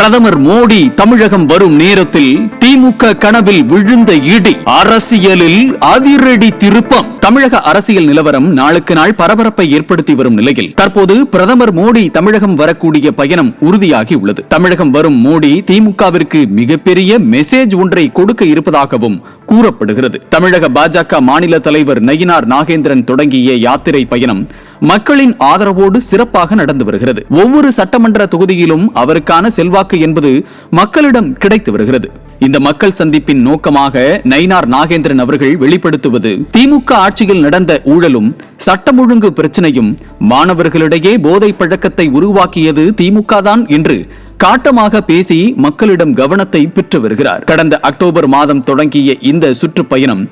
பிரதமர் மோடி தமிழகம் வரும் நேரத்தில் திமுக கனவில் விழுந்த இடி. அரசியலில் அதிரடி திருப்பம். தமிழக அரசியல் நிலவரம் நாளுக்கு நாள் பரபரப்பை ஏற்படுத்தி வரும் நிலையில் தற்போது பிரதமர் மோடி தமிழகம் வரக்கூடிய பயணம் உறுதியாகி உள்ளது. தமிழகம் வரும் மோடி திமுகவிற்கு மிகப்பெரிய மெசேஜ் ஒன்றை கொடுக்க இருப்பதாகவும் கூறப்படுகிறது. தமிழக பாஜக மாநில தலைவர் நயினார் நாகேந்திரன் தொடங்கிய யாத்திரை பயணம் மக்களின் ஆதரவோடு சிறப்பாக நடந்து வருகிறது. ஒவ்வொரு சட்டமன்ற தொகுதியிலும் அவருக்கான செல்வாக்கு என்பது மக்களிடம் கிடைத்து வருகிறது. இந்த மக்கள் சந்திப்பின் நோக்கமாக நயினார் நாகேந்திரன் அவர்கள் வெளிப்படுத்துவது திமுக ஆட்சியில் நடந்த ஊழலும் சட்டம் ஒழுங்கு பிரச்சனையும் மாணவர்களிடையே போதை பழக்கத்தை உருவாக்கியது திமுக தான் என்று காட்டமாக பேசி மக்களிடம் கவனத்தை பெற்று வருகிறார். கடந்த அக்டோபர் மாதம் தொடங்கிய இந்த சுற்றுப்பயணம்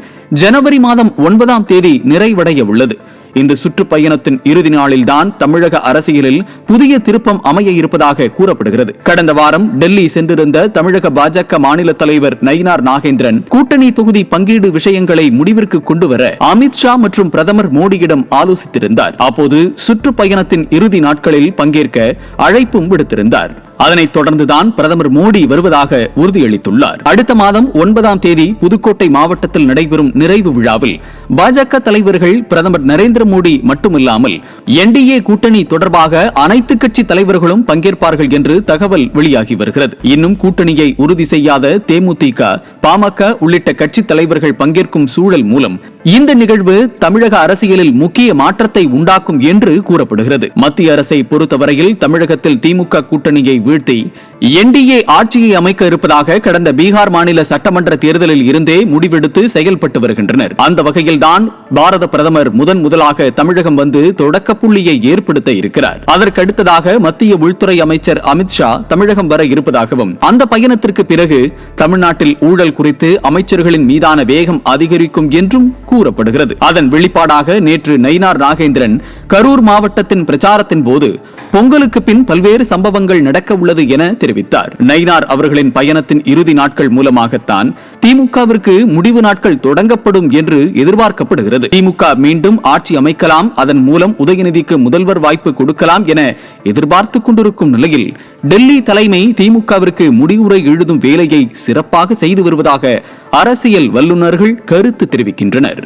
ஜனவரி மாதம் ஒன்பதாம் தேதி நிறைவடைய உள்ளது. இந்த சுற்றுப்பயணத்தின் இறுதி நாளில்தான் தமிழக அரசியலில் புதிய திருப்பம் அமைய இருப்பதாக கூறப்படுகிறது. கடந்த வாரம் டெல்லி சென்றிருந்த தமிழக பாஜக மாநில தலைவர் நயினார் நாகேந்திரன் கூட்டணி தொகுதி பங்கீடு விஷயங்களை முடிவிற்கு கொண்டுவர அமித்ஷா மற்றும் பிரதமர் மோடியிடம் ஆலோசித்திருந்தார். அப்போது சுற்றுப்பயணத்தின் இறுதி நாட்களில் பங்கேற்க அழைப்பும் விடுத்திருந்தார். அதனைத் தொடர்ந்துதான் பிரதமர் மோடி வருவதாக உறுதியளித்துள்ளார். அடுத்த மாதம் ஒன்பதாம் தேதி புதுக்கோட்டை மாவட்டத்தில் நடைபெறும் நிறைவு விழாவில் பாஜக தலைவர்கள் பிரதமர் நரேந்திர மோடி மட்டுமில்லாமல் என்டிஏ கூட்டணி தொடர்பாக அனைத்து கட்சி தலைவர்களும் பங்கேற்பார்கள் என்று தகவல் வெளியாகி வருகிறது. இன்னும் கூட்டணியை உறுதி செய்யாத தேமுதிக பாமக உள்ளிட்ட கட்சி தலைவர்கள் பங்கேற்கும் சூழல் மூலம் இந்த நிகழ்வு தமிழக அரசியலில் முக்கிய மாற்றத்தை உண்டாக்கும் என்று கூறப்படுகிறது. மத்திய அரசை பொறுத்தவரையில் தமிழகத்தில் திமுக கூட்டணியை வீழ்த்தி என்டிஏ ஆட்சியை அமைக்க இருப்பதாக கடந்த பீகார் மாநில சட்டமன்ற தேர்தலில் இருந்தே முடிவெடுத்து செயல்பட்டு வருகின்றனர். அந்த வகையில்தான் பாரத பிரதமர் முதன் முதலாக தமிழகம் வந்து தொடக்க புள்ளியை ஏற்படுத்த இருக்கிறார். அதற்கடுத்ததாக மத்திய உள்துறை அமைச்சர் அமித்ஷா தமிழகம் வர இருப்பதாகவும் அந்த பயணத்திற்கு பிறகு தமிழ்நாட்டில் ஊழல் குறித்து அமைச்சர்களின் மீதான வேகம் அதிகரிக்கும் என்றும் கூறப்படுகிறது. அதன் வெளிப்பாடாக நேற்று நயினார் நாகேந்திரன் கரூர் மாவட்டத்தின் பிரச்சாரத்தின் போது பொங்கலுக்கு பின் பல்வேறு சம்பவங்கள் நடக்க உள்ளது என தெரிவித்தார். நயினார் அவர்களின் பயணத்தின் இறுதி நாட்கள் மூலமாகத்தான் திமுகவிற்கு முடிவு நாட்கள் தொடங்கப்படும் என்று எதிர்பார்க்கப்படுகிறது. திமுக மீண்டும் ஆட்சி அமைக்கலாம் அதன் மூலம் உதயநிதிக்கு முதல்வர் வாய்ப்பு கொடுக்கலாம் என எதிர்பார்த்துக் கொண்டிருக்கும் நிலையில் டெல்லி தலைமை திமுகவிற்கு முடிவுரை எழுதும் வேலையை சிறப்பாக செய்து வருவதாக அரசியல் வல்லுநர்கள் கருத்து தெரிவிக்கின்றனர்.